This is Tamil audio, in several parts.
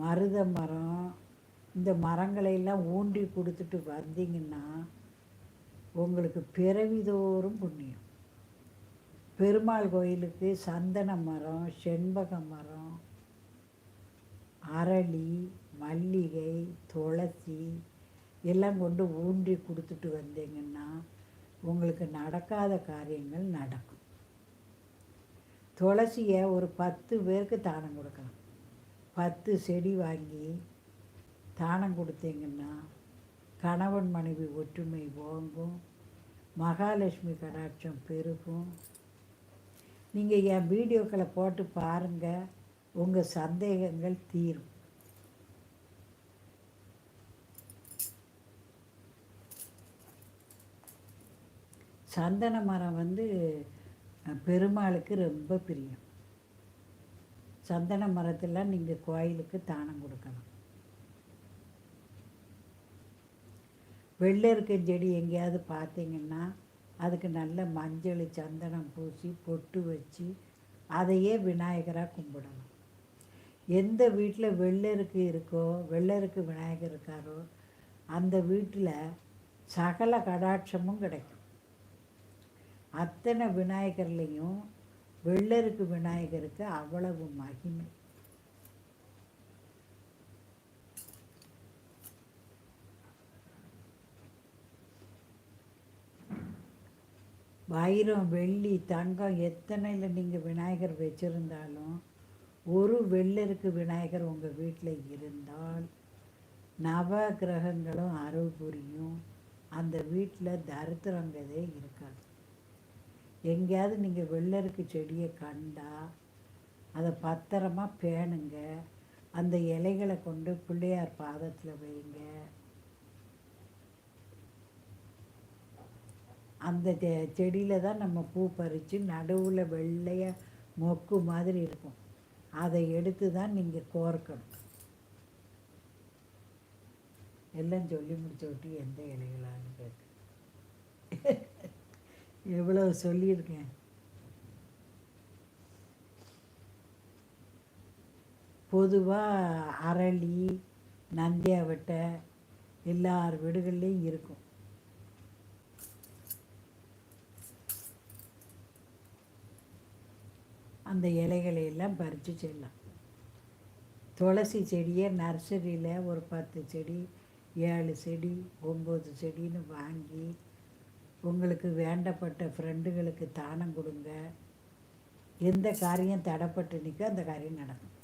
மருத மரம் இந்த மரங்களையெல்லாம் ஊன்றி கொடுத்துட்டு வந்தீங்கன்னா உங்களுக்கு பிறவிதோறும் புண்ணியம். பெருமாள் கோயிலுக்கு சந்தன மரம் செண்பக மரம் அரளி மல்லிகை துளசி எல்லாம் கொண்டு ஊன்றி கொடுத்துட்டு வந்தீங்கன்னா உங்களுக்கு நடக்காத காரியங்கள் நடக்கும். துளசியை ஒரு பத்து பேருக்கு தானம் கொடுக்கலாம். பத்து செடி வாங்கி தானம் கொடுத்தீங்கன்னா கணவன் மனைவி ஒற்றுமை ஓங்கும். மகாலட்சுமி கடாட்சம் பெருகும். நீங்கள் என் வீடியோக்களை போட்டு பாருங்கள் உங்கள் சந்தேகங்கள் தீரும். சந்தன மரம் வந்து பெருமாளுக்கு ரொம்ப பிரியம். சந்தன மரத்தில் நீங்கள் கோயிலுக்கு தானம் கொடுக்கலாம் வெள்ளரிக்கை செடி எங்கேயாவது பார்த்தீங்கன்னா அதுக்கு நல்ல மஞ்சள் சந்தனம் பூசி பொட்டு வச்சு அதையே விநாயகராக கும்பிடலாம் எந்த வீட்டில் வெள்ளருக்கு இருக்கோ வெள்ளருக்கு விநாயகர் இருக்காரோ அந்த வீட்டில் சகல கடாட்சமும் கிடைக்கும். அத்தனை விநாயகர்லேயும் வெள்ளருக்கு விநாயகருக்கு அவ்வளவு மகிமை. வைரம் வெள்ளி தங்கம் எத்தனையில் நீங்கள் விநாயகர் வச்சுருந்தாலும் ஒரு வெள்ளருக்கு விநாயகர் உங்கள் வீட்டில் இருந்தால் நவ கிரகங்களும் அருள் புரியும். அந்த வீட்டில் தரித்திரங்கதே இருக்காது. எங்கேயாவது நீங்கள் வெள்ளருக்கு செடியை கண்டா அதை பத்திரமா பேணுங்க. அந்த இலைகளை கொண்டு பிள்ளையார் பாதத்தில் வைங்க. அந்த செடியில் தான் நம்ம பூ பறித்து நடுவில் வெள்ளையாக மொக்கு மாதிரி இருக்கும். அதை எடுத்து தான் நீங்கள் கோர்க்கணும். எல்லாம் சொல்லி முடிச்ச விட்டு எந்த இலைகளாலும். எவ்வளோ சொல்லியிருக்கேன். பொதுவாக அரளி நந்தியாவட்டை எல்லார் வீடுகள்லேயும் இருக்கும். அந்த இலைகளை எல்லாம் பறித்து செல்லலாம். துளசி செடியை நர்சரியில் ஒரு பத்து செடி ஏழு செடி ஒம்பது செடின்னு வாங்கி உங்களுக்கு வேண்டப்பட்ட ஃப்ரெண்டுகளுக்கு தானம் கொடுங்க. எந்த காரியம் தடப்பட்டு நிற்க அந்த காரியம் நடக்கும்.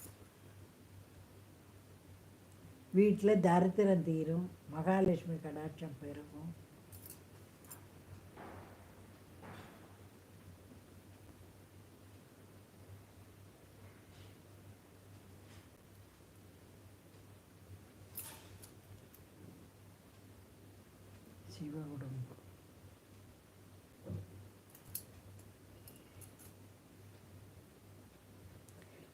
வீட்டில் தரித்திரம் தீரும் மகாலட்சுமி கடாட்சம் பெருகும். சிவ உடம்பு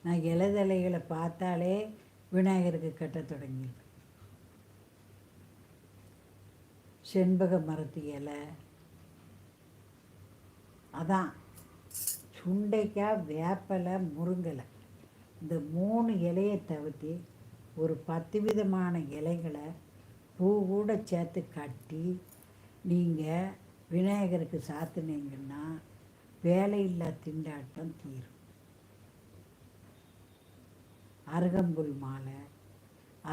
நான் இலதலைகளை பார்த்தாலே விநாயகருக்கு கட்ட தொடங்கிடுவேன் செண்பக மரத்து இலை. அதான் சுண்டைக்காய் வேப்பலை முருங்கலை. இந்த மூணு இலையை தவிர்த்து ஒரு பத்து விதமான இலைகளை பூ கூட சேர்த்து கட்டி நீங்கள் விநாயகருக்கு சாத்துனீங்கன்னா வேலையில்லா திண்டாட்டம் தீரும். அருகம்புல் மாலை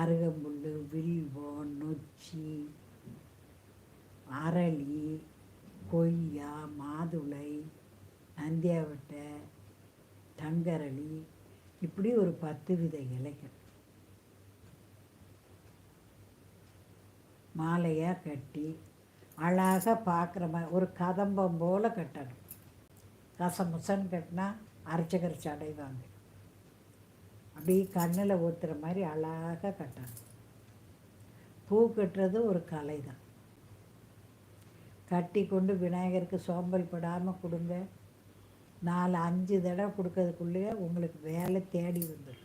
அருகம்புல் வில்வம் நொச்சி அரளி கொய்யா மாதுளை நந்தியாவட்டை தங்கரளி இப்படி ஒரு பத்து வித இலைகள். மாலையாக கட்டி அழகாக பார்க்குற மாதிரி ஒரு கதம்பம் போல் கட்டணும். கசமுசன்னு கட்டினா அரைச்சகரிச்சு அடைவாங்க அப்படியே கண்ணில் ஊற்றுற மாதிரி அழகாக கட்டணும் பூ கட்டுறது ஒரு கலை தான் கட்டி கொண்டு விநாயகருக்கு சோம்பல் படாமல் கொடுங்க. நாலு அஞ்சு தடவை கொடுக்கறதுக்குள்ளேயே உங்களுக்கு வேலை தேடி வந்துடும்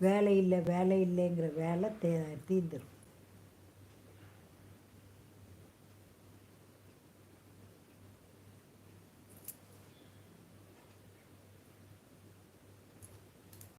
வேலை இல்லை வேலை இல்லைங்கிற வேலை தே தீந்துடும்